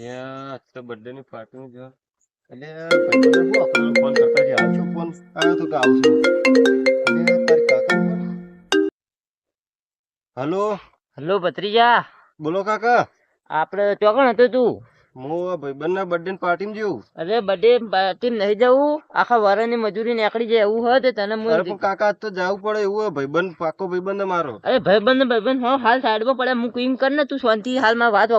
ત્યાં આજ બર્થડે ની પાર્ટી જો. એટલે ભાઈબંધને શું આપણને ફોન કરતા છે આવશો ફોન આવ્યો તો કે આવશું? એટલે તારી કાકા હલો? હલો ભત્રીજા. બોલો કાકા. આપણે ચોકણ હતો તું. હું આ ભાઈબંધના બર્થડે ની જેવું. અરે પાર્ટી નહીં જવું. આખા વરાની મજૂરી નીકળી જાય એવું હોય તો તને હું પણ કાકા તો જવું પડે એવું હોય ભાઈબંધ પાકો ભાઈબંધ મારો અરે ભાઈબંધ ભાઈબંધ હો હાલ સાઈડમાં પડે હું કઈમ કર ને તું શાંતિ હાલમાં વાત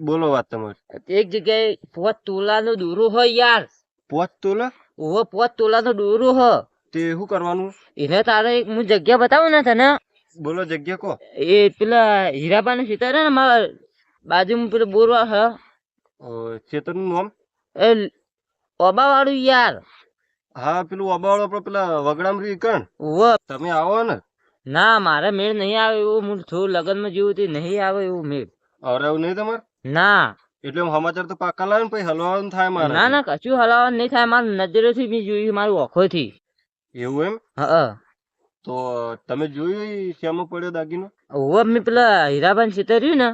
બોલો વાત તમારી. એક જગ્યાએ પોત તોલાનો દોરો હોય યાર. પોત તોલા? પોત પોત તોલાનો દોરો હ. તે શું કરવાનું? એને તારે એક હું જગ્યા બતાવું ને તને. બોલો જગ્યા કો. એ પેલા હીરાબાને સીતા ને મારા બાજુમાં પેલો બોરવા હ. ચેતનનું નામ? એ ઓબા વાળું યાર. હા પેલું અબાવાળો આપડે પેલા વગડામ રી કણ તમે આવો ને. ના મારે મેળ નહીં આવે એવું. હું થોડું લગ્નમાં જેવું તે નહીં આવે એવું મેળ. અરે એવું નહીં તમારે? ના. એટલે સમાચાર તો પાકા લાવે ને પછી હલવાનું થાય મારે. ના ના કશું હલાવવાનું નહીં થાય. મારી નજરેથી મેં જોયું મારું ઓખોથી. એવું એમ? હા તો તમે જોયું શ્યામો પડ્યો દાગીનો? ઓવ મેં પેલા હીરાબાન સીતર્યું ને.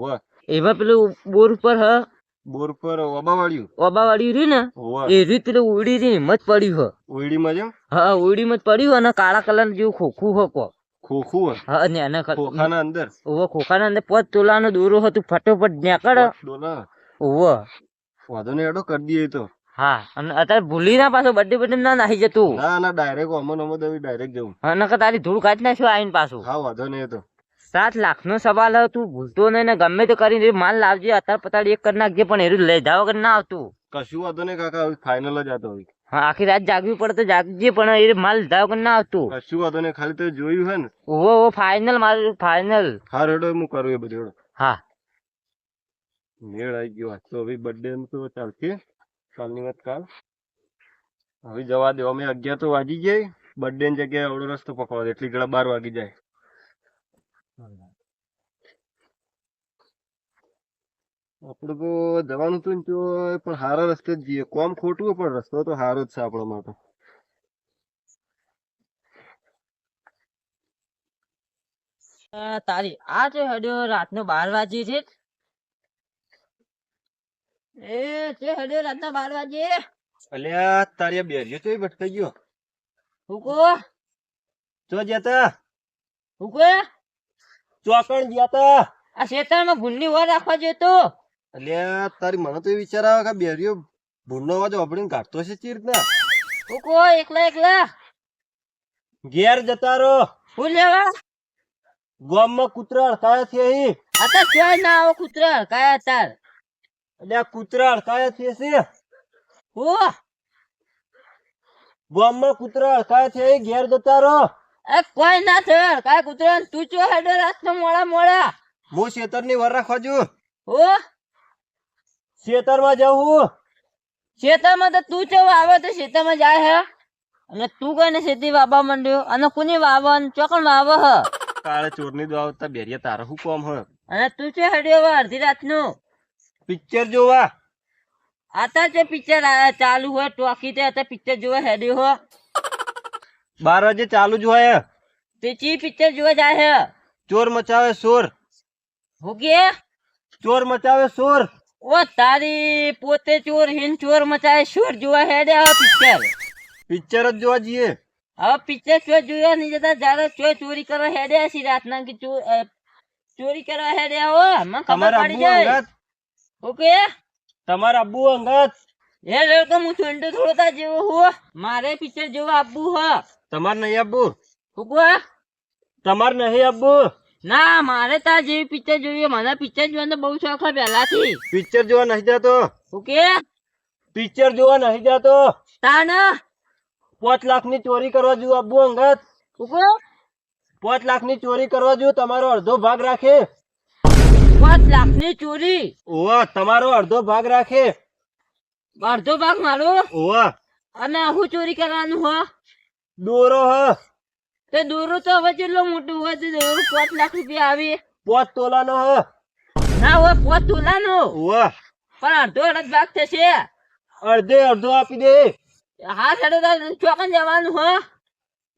વાહ એમાં પેલું બોર ઉપર હ બોર પર ઓબા વાળ્યું? ઓબા વાળ્યું રહ્યું ને? એ રીત પેલું ઉડી ની હિંમત પડ્યું હો. ઓયડીમાં જેમ? હા ઉડી મત પડ્યું અને કાળા કલર જેવું ખોખું હો કો ખોખું હે. અને ખોખાના અંદર? ઓવો ખોખાના અંદર પોત તોલાનો દોરો હતું ફટોફટ નેકળ. ડોલા. ઓવો. વાંધો ને એડો કરી દઈએ તો. હા અને અત્યારે ભૂલી ના પાછો બર્થડે બર્થડે ના નાહી જતું. ના ના ડાયરેક્ટ અમન નમો હવે ડાયરેક્ટ જવું. હા તારી ધૂળ કાઢી નાખ્યો આઈને પાછું. હા વાંધો નહીં તો. સાત લાખ નો સવાલ હવે તું ભૂલતો નહીં ને ગમે તે કરીને માલ લાવજે. અત્યારે પતાડી એક કરી નાખજે પણ એરું લઈ જાવ વગર ના આવતું. કશું વાંધો નહીં કાકા ફાઇનલ જ હવે. હા આખી રાત જાગવી પડે તો જાગજે પણ એ માલ લીધા વગર ના આવતું. કશું વાંધો નહીં ખાલી તો જોયું હે ને? ઓહો ઓહો ફાઇનલ મારું ફાઇનલ હા રેડો હું કરું એ બધું હા. મેળ આવી ગયો તો. હવે બર્થડે તો ચાલશે. કાલની વાત કાલ. હવે જવા દો. અમે અગિયાર તો વાગી જાય. બર્થડે ની જગ્યાએ અવડો રસ્તો પકડો. એટલી ઘણા બાર વાગી જાય. આપણે તો જવાનું હતું તો પણ સારા રસ્તે જ જઈએ. કોમ ખોટું પણ રસ્તો તો સારો જ છે આપણા માટે. તારી આ છે હડ્યો રાતનો બાર વાગે છે? એ છે હડ્યો રાતના બાર વાગે અલ્યા તારી બેરિયો તો ભટકાઈ ગયો. હુકો જો જતા હુકો ચોકણ ગયા આ શેતાળમાં ભૂલની વાત રાખવા જતો એટલે તારી મને તો વિચાર આવે કે બેરીઓ ભૂલનો અવાજ વાપરીને કાઢતો છે ચી તું કો એકલા એકલા? ઘેર જતા રહો. ભૂલ લેવા? ગામમાં કૂતરા અડકાયા છે અહીં. આ તો ક્યાંય ના આવો કૂતરા અડકાયા તાર. અલ્યા કૂતરા અડકાયા છે છે. ઓ ગામમાં કૂતરા અડકાયા છે અહીં ઘેર જતા રહો. એ કોઈ ના થયો. કાય કૂતરા તું ચો હેડો રાતનો મોડા મોડા. હું શેતરની વર રાખવા શેતરમાં જવું શેતરમાં તો તું ચો વાવે તો ખેતરમાં જાય હે? અને તું કઈ ને ખેતી વાવવા માંડ્યો? અને કોની વાવન? ચોકણ વાવે હ? કાળે ચોરની દવા આવતા બેરિયા તારા હું કોમ હ? અને તું ચો હેડ્યો અડધી રાતનું પિક્ચર જોવા? આતા જે પિક્ચર ચાલુ હોય ટોકી તે પિક્ચર જોવા હેડ્યો હો. બાર વાગે ચાલુ જ હોય તે ચી પિક્ચર જોવા જાય હે ચોર મચાવે શોર હું કે ચોર મચાવે શોર ઓ તારી પોતે ચોર હિન ચોર મચાય ચોર જોવા હેડ્યા હો પિક્ચર પિક્ચર જ જોવા જઈએ હવે પિક્ચર ચો જોયા નહીં જતા જયારે ચો ચોરી કરવા હેડ્યા છે રાતના કે ચો- અ, ચોરી કરવા હેડ્યા હો મને ખબર તમારા પડી અબ્બુ જાય અંગત ઓકે તમારા અબ્બુ અંગત એ લોકો હું ઠંડુ થોડો તા જેવો હું મારે પિક્ચર જોવા આપવું હ તમાર નહીં હુકુ તમાર નહીં અબ્બુ ના મારે તાર જેવી પિક્ચર જોઈએ. મને પિક્ચર જોવાનો બહુ શોખ છે પહેલાથી. પિક્ચર જોવા નહીં જતો. ઓકે પિક્ચર જોવા નહીં જતો. તાન? પાંચ લાખની ચોરી કરવા જુ અબ્બુ અંગત. હુકુ પાંચ લાખની ચોરી કરવા જુ તમારો અડધો ભાગ રાખે. પાંચ લાખની ચોરી? ઓવા તમારો અડધો ભાગ રાખે. અડધો ભાગ મારો? ઓવા અને હું ચોરી કરવાનું હ? દોરો હ. તે દોરો તો હવે જેટલો મોટો હોય તો દોરો પાંચ લાખ રૂપિયા આવે. પાંચ તોલાનો હ. ના હોય પાંચ તોલાનો. વાહ. પણ અડધો અડધ ભાગ થશે. અડધે અડધો આપી દે. હા હેડો તાર ચોકન જવાનું હો.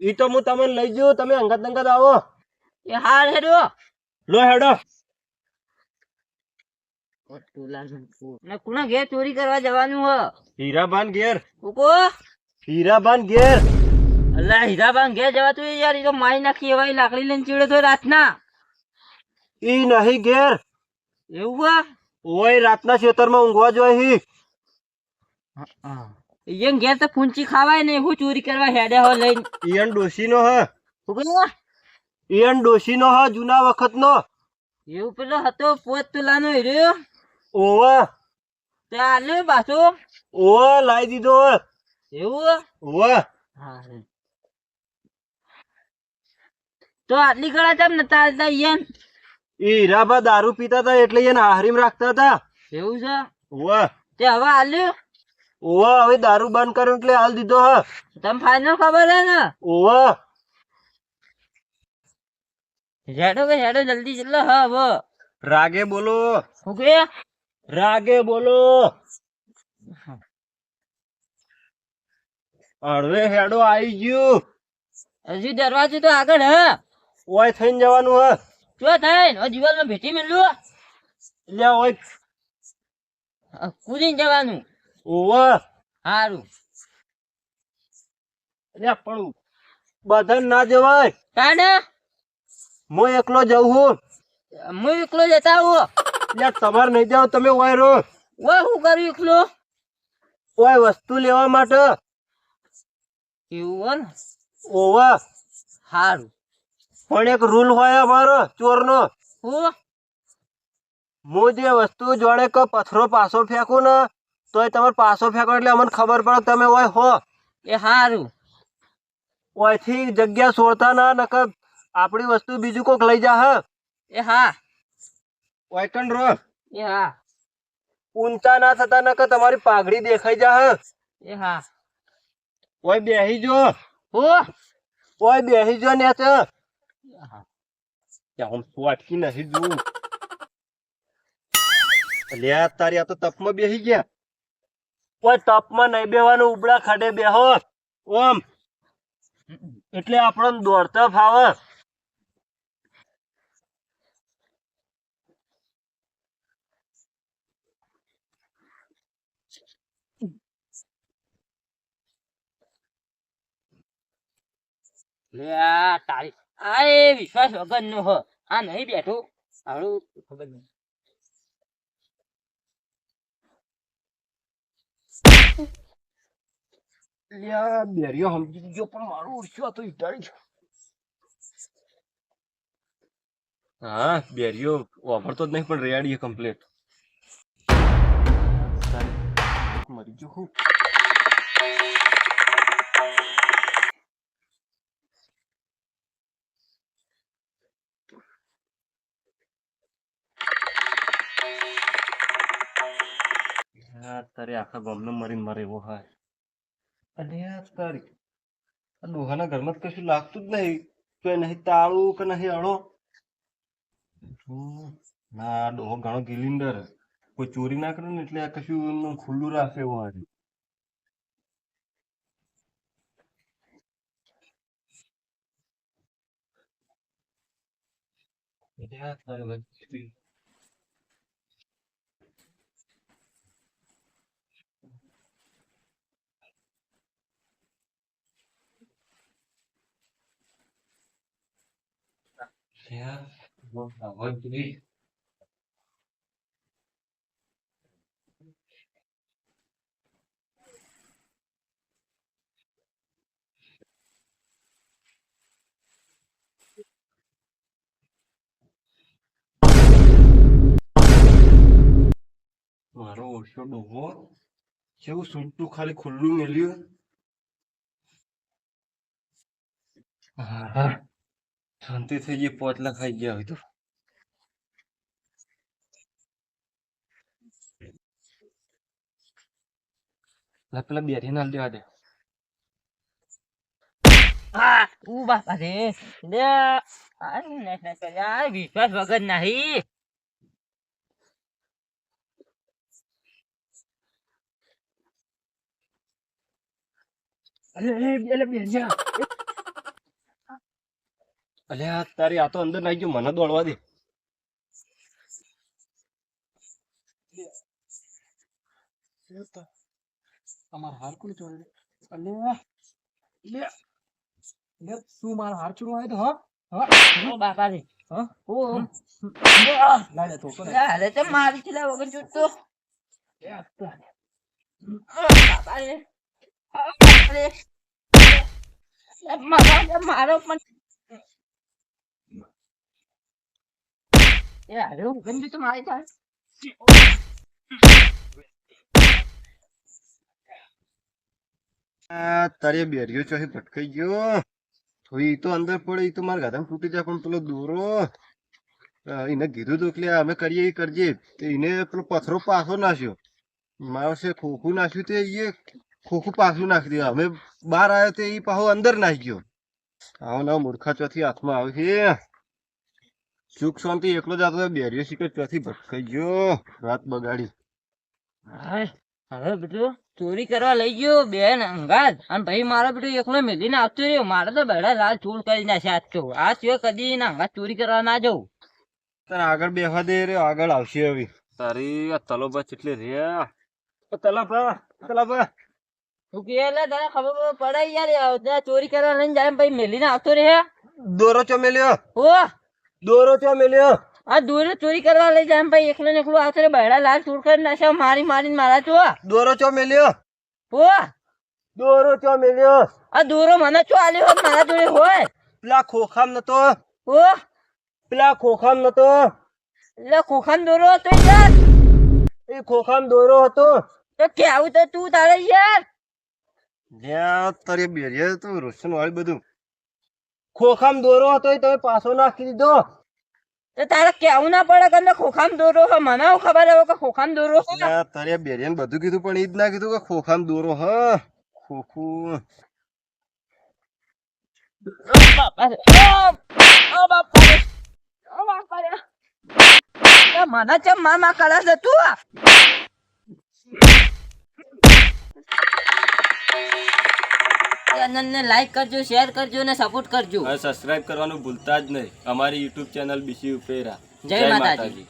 ઈ તો હું તમને લઈ જઉં તમે અંગત અંગત આવો. એ હાર હેડો. લો હેડો. કોના ઘેર ચોરી કરવા જવાનું હ? હીરાબાન ઘેર. કોકો? હીરાબાન ઘેર. અલ્લા હીરાબાન ઘેર જવાતું હોય યાર એ તો મારી નાખી એવા લાકડી લઈને ચીડે તો રાતના. ઈ નહીં ઘેર. એવું હા? ઓય રાતના ખેતરમાં ઊંઘવા જોઈ હી. એમ ઘેર તો ફૂંચી ખાવાય ને એવું ચોરી કરવા હેડે હો લઈને. ઈયન ડોશીનો હ? ઈયન ડોશીનો હ જૂના વખતનો. એવું પેલો હતો પોત તુલાનો હીરો. ઓવા. તે આલે પાછો. ઓવા લાઈ દીધો એવું ઓવા. તો આટલી ગળા તેમ નતા આવતા ઈયન? ઈ હીરાબા દારૂ પીતા હતા એટલે એને હારીમ રાખતા હતા. એવું છે? ઓવા તે હવે આલ્યું? ઓવા હવે દારૂ બંધ કર્યો એટલે હાલ દીધો હ. તમ ફાઈનલ ખબર હે ને? ઓવા હેડો કે હેડો જલ્દી ચલો હા હવે રાગે બોલો. શું કે રાગે બોલો. અડવે હેડો આવી ગયું. હજુ દરવાજો તો આગળ હે. ઓય થઈને જવાનું હ. શું થાય ઓ જીવનમાં ભેટી મેલું એટલે ઓય. કૂદીને જવાનું. ઓવા હારું. એટલે પણ બધાને ના જવાય. કાને હું એકલો જઉં હું. હું એકલો જતા હું. એટલે તમારે નહીં જાવ તમે ઓય રહો. ઓય હું કરું એકલો? ઓય વસ્તુ લેવા માટે. એવું ઓવા સારું પણ એક રૂલ હોય અમારો ચોરનો. હું? હું જે વસ્તુ જોડે કે પથરો પાછો ફેંકું ને તોય તમારે પાછો ફેંકો એટલે અમને ખબર પડે તમે ઓય હો. એ સારું ઓયથી જગ્યા છોડતા ના નકર આપણી વસ્તુ બીજું કોક લઈ જા હ. એ હા. ઓયકન રો. એ હા. ઊંચા ના થતા નકર તમારી પાઘડી દેખાઈ જા હ. એ હા. ઓય બેહી જો. હો? ઓય બેહી જો ને હા. હું સ્વાટકી નહીં જોઉં અલ્યા તારી આ તો તપમાં બેહી ગયા. ઓય તપમાં નહીં બેવાનું ઉબળા ખાડે બેહો. ઓમ. એટલે આપણને દોડતા ફાવે. લે આ એ વિશ્વાસ વગર નો હ. આ નહીં બેઠો. સારું. ખબર નહીં. બેરિયો ગયો પણ મારું આ તો ઈટાડી છે. હા બેરિયો વાપરતો જ નહીં પણ રેડી કમ્પ્લીટ મરી ગયો હું. હા તારે આખા ગામનો મરીને મરે એવો હાય. અને યાર આ ડોહાના ઘરમાં કશું લાગતું જ નહીં. તો નહીં તાળું કે નહીં અડો ના ડોહો ઘણો ગિલિન્ડર કોઈ ચોરી ના કરે ને એટલે આ કશું ખુલ્લું રાખે એવો હારી. અરે યાર તારે વચ્ચે યાર બહુ અવાજ જોઈ. મારો ઓછો ડોહો કેવું સૂંટું ખાલી ખુલ્લું મેલ્યું હા શાંતિ થઈ ગઈ પોતલા ખાઈ ગયા હોય તો પેલા બેઠી ના દેવા દે વિશ્વાસ વગર નહીં અલે અલે બેરિયા અલે આ તારી આ તો અંદર નાખી ગયો મને દોડવા દે. અમાર હાર કોણ ચોરે અલે લે લે તું મારો હાર ચોરવા આવ્યો તો હા? હા? ઓ બાપા રે હા? ઓ. લાડે તો કોને અરે તે મારી ચીલા વગર જોતો એ આ બાપા રે આ રે મારો મારો પણ એ અરે Let me do some થાય આ, તારી બેરીઓ ચોથી ભટકાઈ ગયો. ઈ તો અંદર પડે એ તો મારા ગાધામાં તૂટી જાય, પણ પેલો દોરો. એને કીધું તું કે અમે કરીએ એ કરજે. એને પેલો પથરો પાછો નાખ્યો માણસે ખોખું નાખ્યું તે એ ખોખું પાછું નાખી દીધું અમે બહાર આવ્યો તે એ પાછો અંદર નાખી ગયો આવો ના મૂર્ખા ચોથી હાથમાં આવે છે. સુખ શાંતિ એકલો જ હતો બેરીઓ શીખર ચોથી ભટકાઈ ગયો રાત બગાડી હવે બેટું ચોરી કરવા લઈ ગયો બેન અંગાત. અને ભાઈ મારો બેટું એકલો મેલીને આવતો રહ્યો. મારે તો બેડા લાલ ચૂર કરી નાખ્યા આજ તો. આ સિવાય કદી ના અંગાત ચોરી કરવા ના જવું તને આગળ બેહવા દે રે આગળ આવશે હવે. તારી આ તલોબા કેટલી રે. તલાબા તલાબા હું કે એટલે તને ખબર પડે યાર ચોરી કરવા લઈને જાય ભાઈ મેલીને આવતો રહ્યા દોરો ચો મેલ્યો? ઓ દોરો ચો મેલ્યો? આ દોરો ચોરી કરવા લઈ જાય ભાઈ એકલો ને એકલો આવશે રહે બેડા લાલ ચૂર કરી નાખ્યા મારી મારીને મારા છો. દોરો ચો મેલ્યો? ઓ દોરો ચો મેલ્યો? આ દોરો મને ચો આલ્યો મારા જોડે હોય. પેલા ખોખામ નતો? ઓ પેલા ખોખામ નતો? એટલે ખોખામ દોરો હતો યાર એ ખોખામ દોરો હતો? તો કે આવું તો તું તારે યાર. જ્યાં તારે બેરીએ તો રોશન વાળી બધું. ખોખામ દોરો હતો તમે પાછો નાખી દીધો. તો તારે કેવું ના પડે કે ખોખામ દોરો હ. મને હું ખબર હવે કે ખોખામ દોરો તારે બેરિયન બધું કીધું પણ એ જ ના કીધું કે ખોખામ દોરો હ? ખોખું. મને ચમ માર માર કરે છે તું? ચેનલને લાઈક કરજો શેર કરજો અને સપોર્ટ કરજો. સબસ્ક્રાઇબ કરવાનું ભૂલતા જ નહીં. અમારી યુટ્યુબ ચેનલ બીસી ઉપેરા જય માતાજી.